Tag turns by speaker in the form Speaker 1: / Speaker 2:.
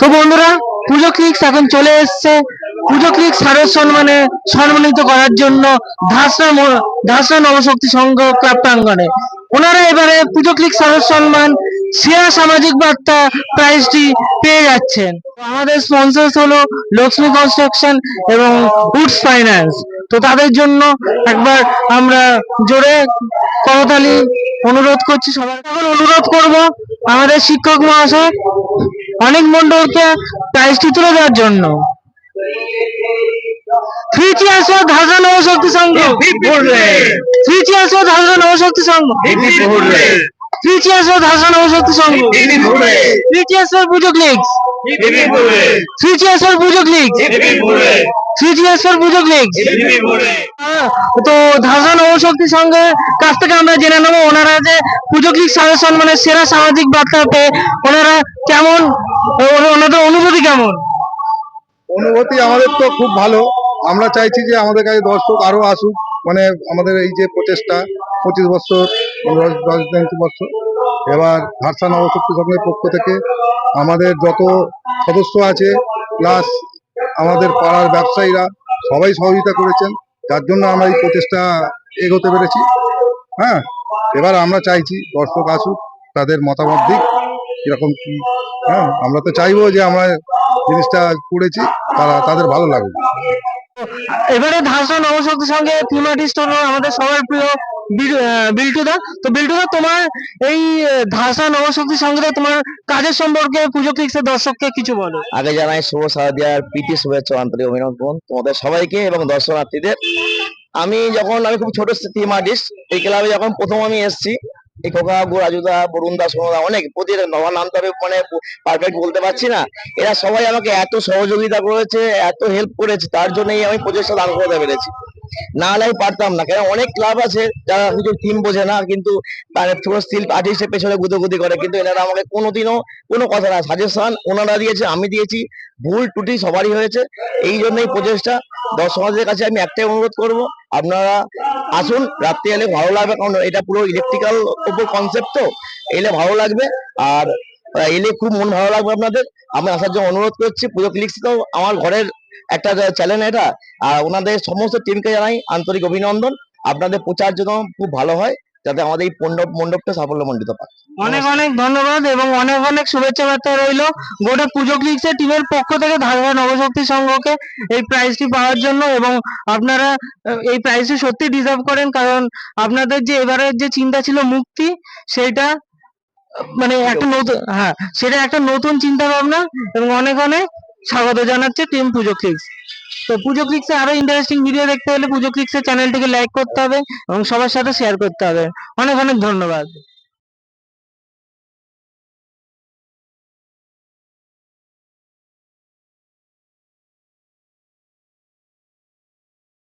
Speaker 1: তো বন্ধুরা, পুজো ক্লিক্স এখন চলে এসছে। পুজো ক্লিক্স স্মারক সম্মানে সম্মানিত করার জন্য ধাসরা ধাসরা নবশক্তি সংঘ ক্লাব প্রাঙ্গণে ওনারা এবারে পুজো ক্লিক স্মারক সম্মান সেরা সামাজিক বার্তা প্রাইজটি পেয়ে যাচ্ছেন। আমাদের স্পন্সর হলো লক্ষ্মী কনস্ট্রাকশন এবং উডস ফাইন্যান্স তো তাদের জন্য একবার আমরা জোরে করতালি অনুরোধ করছি সবার। এখন অনুরোধ করব আমাদের শিক্ষক মহাশয় অনেক মন্ডলকে প্রাইজটি তুলে দেওয়ার জন্য three chairs Nabashakti Sangha three chairs for ধারণা Nabashakti Sangha three chairs for ধারণা Nabashakti Sangha three chairs Pujo clicks three chairs Pujo clicks three chairs for Pujo clicks তো ধারণা নবশক্তি সংঘের কাছ থেকে আমরা জেনে নেব ওনারা যে পুজো ক্লিক সাজেশন মানে সেরা সামাজিক বার্তা পেয়ে ওনারা কেমন? ওনাদের অনুভূতি কেমন?
Speaker 2: অনুভূতি আমাদের তো খুব ভালো। আমরা চাইছি যে আমাদের কাছে দর্শক আরও আসুক। মানে আমাদের এই যে প্রচেষ্টা, পঁচিশ বছর রাজধানী বছর। এবার ভারসা নবশক্তি সংঘের পক্ষ থেকে আমাদের যত সদস্য আছে প্লাস আমাদের পাড়ার ব্যবসায়ীরা, সবাই সহযোগিতা করেছেন। যার জন্য আমরা এই প্রচেষ্টা এগোতে পেরেছি। হ্যাঁ? এবার আমরা চাইছি দর্শক আসুক, তাদের মতামত দিক। কীরকম কি? হ্যাঁ আমরা তো চাইব যে আমরা জিনিসটা করেছি তারা তাদের ভালো লাগবে
Speaker 1: এবারে ধাসা নবশক্তি সঙ্গে থিম আর্টিস্ট হলো আমাদের সবার প্রিয় বিল্টুদা তো বিল্টুদা তোমার এই ধাসা নবশক্তি সঙ্গে তোমার কাজের সম্পর্কে পুজো ক্লিক্সের দর্শককে কিছু বলো।
Speaker 3: আগে জানাই শুভ শারদিয়ার প্রীতি শুভেচ্ছা আন্তরিক অভিনন্দন তোমাদের সবাইকে এবং দর্শনার্থীদের। আমি যখন আমি খুব ছোট থিম আর্টিস্ট এই ক্লাবে যখন প্রথম আমি এসেছি এই খোকা গো রাজুদা বরুণ সোনদা অনেক প্রতিটা নবার নাম তো আমি মানে পারফেক্ট বলতে পারছি না। এরা সবাই আমাকে এত সহযোগিতা করেছে, এত হেল্প করেছে, তার জন্যই আমি প্রচেষ্টা দান করতে পেরেছি। না হলে আমি পারতাম না। কেন? অনেক ক্লাব আছে যারা কিছু টিম বোঝে না, কিন্তু মানে পুরো স্টিল আর্টিস্টের পেছনে গুদোগুদি করে। কিন্তু এনারা আমাকে কোনোদিনও কোনো কথা না সাজেশন ওনারা দিয়েছে, আমি দিয়েছি। ভুল ত্রুটি সবারই হয়েছে। এই জন্যই প্রচেষ্টা। দর্শকদের কাছে আমি একটাই অনুরোধ করব, আপনারা আসুন, রাত্রি এলে ভালো লাগবে, কারণ এটা পুরো ইলেকট্রিক্যাল উপর কনসেপ্ট তো, এলে ভালো লাগবে, আর এলে খুব মন ভালো লাগবে আপনাদের, আমি আসার জন্য অনুরোধ করছি, পুজো ক্লিক্স তো আমার ঘরের একটা চ্যানেল এটা, আর ওনাদের সমস্ত টিমকে জানাই আন্তরিক অভিনন্দন, আপনাদের প্রচার জন্য খুব ভালো হয়। যাতে আমাদের এই মণ্ডপ মণ্ডপটা সাফল্য মণ্ডিত পায়
Speaker 1: অনেক অনেক ধন্যবাদ এবং অনেক অনেক শুভেচ্ছা বার্তা রইল। গোটা পুজো ক্লিক্সের টিমের পক্ষ থেকে ধারণা নবশক্তি সংঘকে এই প্রাইজটি পাওয়ার জন্য এবং আপনারা এই প্রাইজটি সত্যি ডিজার্ভ করেন কারণ আপনাদের যে এবারের যে চিন্তা ছিল মুক্তি সেইটা আহ, মানে একটা নতুন হ্যাঁ সেটা একটা নতুন চিন্তা ভাবনা এবং অনেক অনেক স্বাগত জানাচ্ছে টিম পুজো ক্লিক্স তো পুজো ক্লিক্সে আরও ইন্টারেস্টিং ভিডিও দেখতে হলে পুজো ক্লিক্সের চ্যানেলটিকে লাইক করতে হবে এবং সবার সাথে শেয়ার করতে হবে। অনেক অনেক ধন্যবাদ।